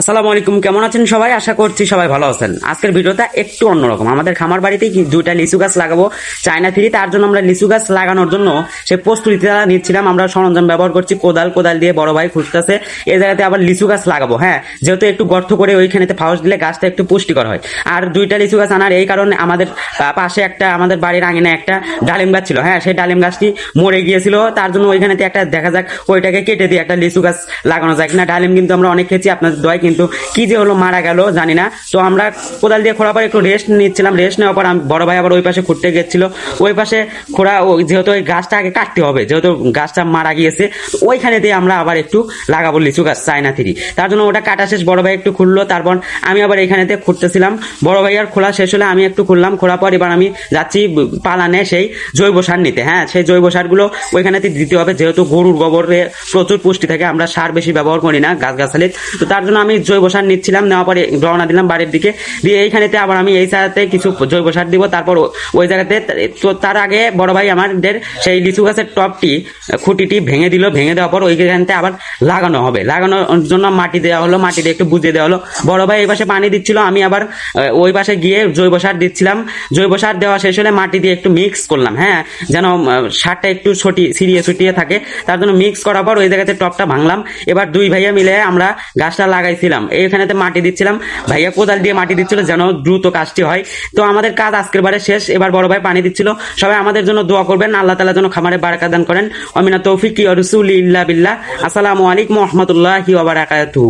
আসসালামু আলাইকুম, কেমন আছেন সবাই? আশা করছি সবাই ভালো আছেন। আজকের ভিডিওটা একটু অন্যরকম। আমাদের খামার বাড়িতে কি দুইটা লিচু গাছ লাগাবো? চায়না থ্রি, তার জন্য আমরা লিচু গাছ লাগানোর জন্য সে প্রস্তুতিটা নিচ্ছিলাম। আমরা সরঞ্জাম ব্যবহার করছি, কোদাল কোদাল দিয়ে বড় ভাই খুঁজতেছে। এই জায়গাতে আবার লিচু গাছ লাগাবো হ্যাঁ? যেহেতু একটু গর্ত করে ওইখানেতে ফাউস দিলে গাছটা একটু পুষ্টিকর হয়। আর দুইটা লিচু গাছ আনার এই কারণে আমাদের পাশে একটা আমাদের বাড়ির আঙিনে একটা ডালিম গাছ ছিল হ্যাঁ? সেই ডালিম গাছটি মরে গিয়েছিল। তার জন্য ওইখানেতে একটা দেখা যাক, ওইটাকে কেটে দিয়ে একটা লিচু গাছ লাগানো যায় কিনা। ডালিম কিন্তু আমরা অনেক খেয়েছি আপনার দয় কিন্তু কি যে হলো মারা গেল জানি না। তো আমরা কোদাল দিয়ে খোঁড়ার পর একটু রেস্ট নিচ্ছিলাম। রেস্ট নেওয়ার পর আমি বড় ভাই আবার ওই পাশে খুঁড়তে গেছিল। ওই পাশে খোঁড়া ও যেহেতু ওই গাছটা আগে কাটতে হবে, যেহেতু গাছটা মারা গিয়েছে, ওইখানে দিয়ে আমরা আবার একটু লাগাবো লিচু গাছ, চায়না থ্রি। তার জন্য ওটা কাটা শেষ, বড় ভাই একটু খুললো, তারপর আমি আবার এইখানেতে খুঁড়তেছিলাম। বড় ভাই আর খোলা শেষ হলে আমি একটু খুললাম, খোঁড়ার পর এবার আমি যাচ্ছি পালানে সেই জৈব সার নিতে। হ্যাঁ সেই জৈব সারগুলো ওইখানেতে দিতে হবে, যেহেতু গরুর গোবরে প্রচুর পুষ্টি থাকে, আমরা সার বেশি ব্যবহার করি না গাছ গাছালি তো তার জন্য আমি জৈব সার নিচ্ছিলাম, নেওয়ার পরে রওনা দিলাম বাড়ির দিকে। দিয়ে এইখানেতে আবার আমি এই জায়গাতে কিছু জৈব সার দিব, তারপর ওই জায়গাতে তো তার আগে বড় ভাই আমাদের সেই লিচু গাছের টপটি, খুঁটিটি ভেঙে দিল, ভেঙে দেওয়ার পর ওইখানতে আবার লাগানো হবে। লাগানোর জন্য মাটি দেওয়া হলো মাটি দিয়ে একটু বুঝিয়ে দেওয়া হলো। বড় ভাই এই পাশে পানি দিচ্ছিল, আমি আবার ওই পাশে গিয়ে জৈব সার দিচ্ছিলাম। জৈব সার দেওয়া শেষ হলে মাটি দিয়ে একটু মিক্স করলাম হ্যাঁ? যেন সারটা একটু ছটি, ছিড়িয়ে ছুটিয়ে থাকে। তার জন্য মিক্স করার পর ওই জায়গাতে টপটা ভাঙলাম। এবার দুই ভাইয়া মিলে আমরা গাছটা লাগাইছিলাম এইখানেতে মাটি দিচ্ছিলাম। ভাইয়া কোদাল দিয়ে মাটি দিচ্ছিল যেন দ্রুত কাজটি হয়। তো আমাদের কাজ আজকের বারে শেষ। এবার বড় ভাই পানি দিচ্ছিল। সবাই আমাদের জন্য দোয়া করবেন। আল্লাহ তালা যেন খামারে বারাকা দান করেন। অমিনা তৌফিক রসুল ইল্লা বিল্লাহ। আসসালামু আলাইকুম রহমতুল্লাহি ওয়া বারাকাতুহু।